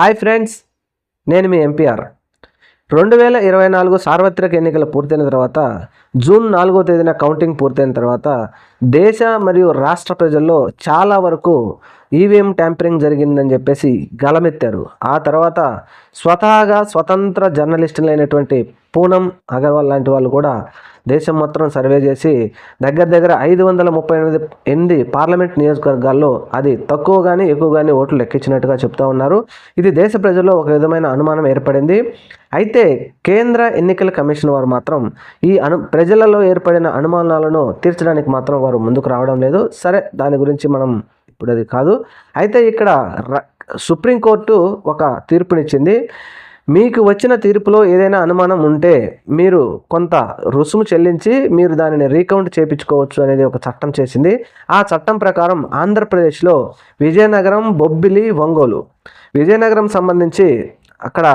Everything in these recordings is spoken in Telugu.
హాయ్ ఫ్రెండ్స్ నేను మీ ఎంపీఆర్. రెండు వేల ఇరవై నాలుగు సార్వత్రిక ఎన్నికలు పూర్తయిన తర్వాత జూన్ నాలుగో తేదీన కౌంటింగ్ పూర్తయిన తర్వాత దేశ మరియు రాష్ట్ర ప్రజల్లో చాలా వరకు ఈవీఎం ట్యాంపరింగ్ జరిగిందని చెప్పేసి గలమెత్తారు ఆ తర్వాత స్వతహాగా స్వతంత్ర జర్నలిస్టులైనటువంటి పూనం అగర్వాల్ లాంటి వాళ్ళు కూడా దేశం మొత్తం సర్వే చేసి దగ్గర దగ్గర ఐదు వందల ముప్పై ఎనిమిది ఎనిమిది పార్లమెంట్ నియోజకవర్గాల్లో అది తక్కువ కానీ ఎక్కువ కానీ ఓట్లు లెక్కించినట్టుగా చెప్తా ఉన్నారు. ఇది దేశ ప్రజల్లో ఒక విధమైన అనుమానం ఏర్పడింది. అయితే కేంద్ర ఎన్నికల కమిషన్ వారు మాత్రం ఈ అను ప్రజలలో ఏర్పడిన అనుమానాలను తీర్చడానికి మాత్రం వారు ముందుకు రావడం లేదు. సరే దాని గురించి మనం ఇప్పుడు అది కాదు. అయితే ఇక్కడ ర- సుప్రీంకోర్టు ఒక తీర్పునిచ్చింది. మీకు వచ్చిన తీర్పులో ఏదైనా అనుమానం ఉంటే మీరు కొంత రుసుము చెల్లించి మీరు దానిని రీకౌంట్ చేయించుకోవచ్చు అనేది ఒక చట్టం చేసింది. ఆ చట్టం ప్రకారం ఆంధ్రప్రదేశ్లో విజయనగరం బొబ్బిలి ఒంగోలు. విజయనగరం సంబంధించి అక్కడ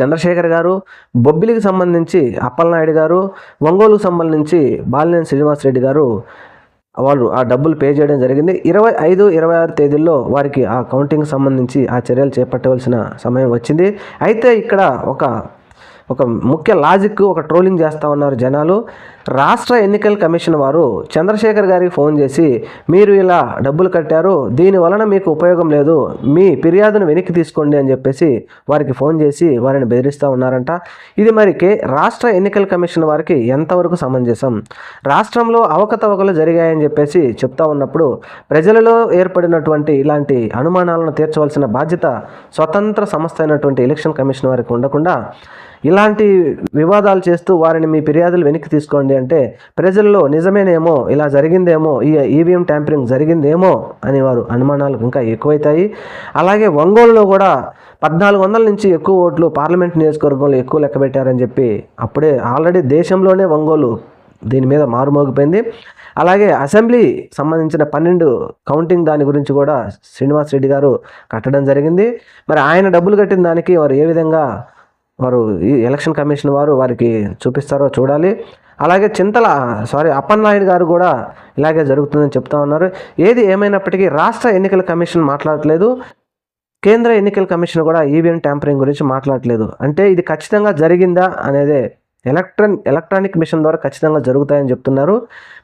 చంద్రశేఖర్ గారు బొబ్బిలికి సంబంధించి అప్పలనాయుడు గారు ఒంగోలుకు సంబంధించి బాలినేని శ్రీనివాసరెడ్డి గారు వాళ్ళు ఆ డబ్బులు పే చేయడం జరిగింది. ఇరవై ఐదు ఇరవై ఆరు తేదీల్లో వారికి ఆ కౌంటింగ్ సంబంధించి ఆ చర్యలు చేపట్టవలసిన సమయం వచ్చింది. అయితే ఇక్కడ ఒక ఒక ముఖ్య లాజిక్ ఒక ట్రోలింగ్ చేస్తూ ఉన్నారు జనాలు. రాష్ట్ర ఎన్నికల కమిషన్ వారు చంద్రశేఖర్ గారికి ఫోన్ చేసి మీరు ఇలా డబ్బులు కట్టారు దీని వలన మీకు ఉపయోగం లేదు మీ ఫిర్యాదును వెనక్కి తీసుకోండి అని చెప్పేసి వారికి ఫోన్ చేసి వారిని బెదిరిస్తూ ఉన్నారంట. ఇది మరికే రాష్ట్ర ఎన్నికల కమిషన్ వారికి ఎంతవరకు సమంజసం? రాష్ట్రంలో అవకతవకలు జరిగాయని చెప్పేసి చెప్తా ఉన్నప్పుడు ప్రజలలో ఏర్పడినటువంటి ఇలాంటి అనుమానాలను తీర్చవలసిన బాధ్యత స్వతంత్ర సంస్థ అయినటువంటి ఎలక్షన్ కమిషన్ వారికి ఉండకుండా ఇలాంటి వివాదాలు చేస్తూ వారిని మీ ఫిర్యాదులు వెనక్కి తీసుకోండి అంటే ప్రజల్లో నిజమేనేమో ఇలా జరిగిందేమో ఈ ఈవీఎం ట్యాంపరింగ్ జరిగిందేమో అని వారు అనుమానాలు ఇంకా ఎక్కువైతాయి. అలాగే ఒంగోలులో కూడా పద్నాలుగు వందల నుంచి ఎక్కువ ఓట్లు పార్లమెంట్ నియోజకవర్గంలో ఎక్కువ లెక్క పెట్టారని చెప్పి అప్పుడే ఆల్రెడీ దేశంలోనే ఒంగోలు దీని మీద మారుమోగిపోయింది. అలాగే అసెంబ్లీ సంబంధించిన పన్నెండు కౌంటింగ్ దాని గురించి కూడా శ్రీనివాస్ రెడ్డి గారు కట్టడం జరిగింది. మరి ఆయన డబ్బులు కట్టిన దానికి వారు ఏ విధంగా వారు ఈ ఎలక్షన్ కమిషన్ వారు వారికి చూపిస్తారో చూడాలి. అలాగే చింతల సారీ అప్పన్నాయుడు గారు కూడా ఇలాగే జరుగుతుందని చెప్తా ఉన్నారు. ఏది ఏమైనప్పటికీ రాష్ట్ర ఎన్నికల కమిషన్ మాట్లాడట్లేదు. కేంద్ర ఎన్నికల కమిషన్ కూడా ఈవీఎం ట్యాంపరింగ్ గురించి మాట్లాడలేదు అంటే ఇది ఖచ్చితంగా జరిగిందా అనేది ఎలక్ట్రాన్ ఎలక్ట్రానిక్ మిషన్ ద్వారా ఖచ్చితంగా జరుగుతాయని చెప్తున్నారు.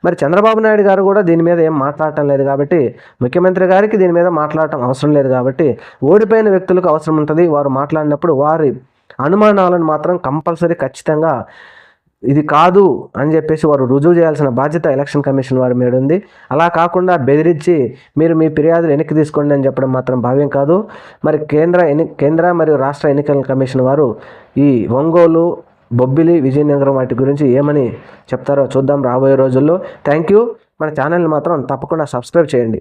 మరి చంద్రబాబు నాయుడు గారు కూడా దీని మీద ఏం మాట్లాడటం లేదు కాబట్టి ముఖ్యమంత్రి గారికి దీని మీద మాట్లాడటం అవసరం లేదు కాబట్టి ఓడిపోయిన వ్యక్తులకు అవసరం ఉంటుంది. వారు మాట్లాడినప్పుడు వారి అనుమానాలను మాత్రం కంపల్సరీ ఖచ్చితంగా ఇది కాదు అని చెప్పేసి వారు రుజువు చేయాల్సిన బాధ్యత ఎలక్షన్ కమిషన్ వారి మీద ఉంది. అలా కాకుండా బెదిరించి మీరు మీ ఫిర్యాదులు వెనక్కి తీసుకోండి అని చెప్పడం మాత్రం భావ్యం కాదు. మరి కేంద్ర ఎన్ని కేంద్ర మరియు రాష్ట్ర ఎన్నికల కమిషన్ వారు ఈ ఒంగోలు బొబ్బిలి విజయనగరం వాటి గురించి ఏమని చెప్తారో చూద్దాం రాబోయే రోజుల్లో. థ్యాంక్ యూ మన ఛానల్ని మాత్రం తప్పకుండా సబ్స్క్రైబ్ చేయండి.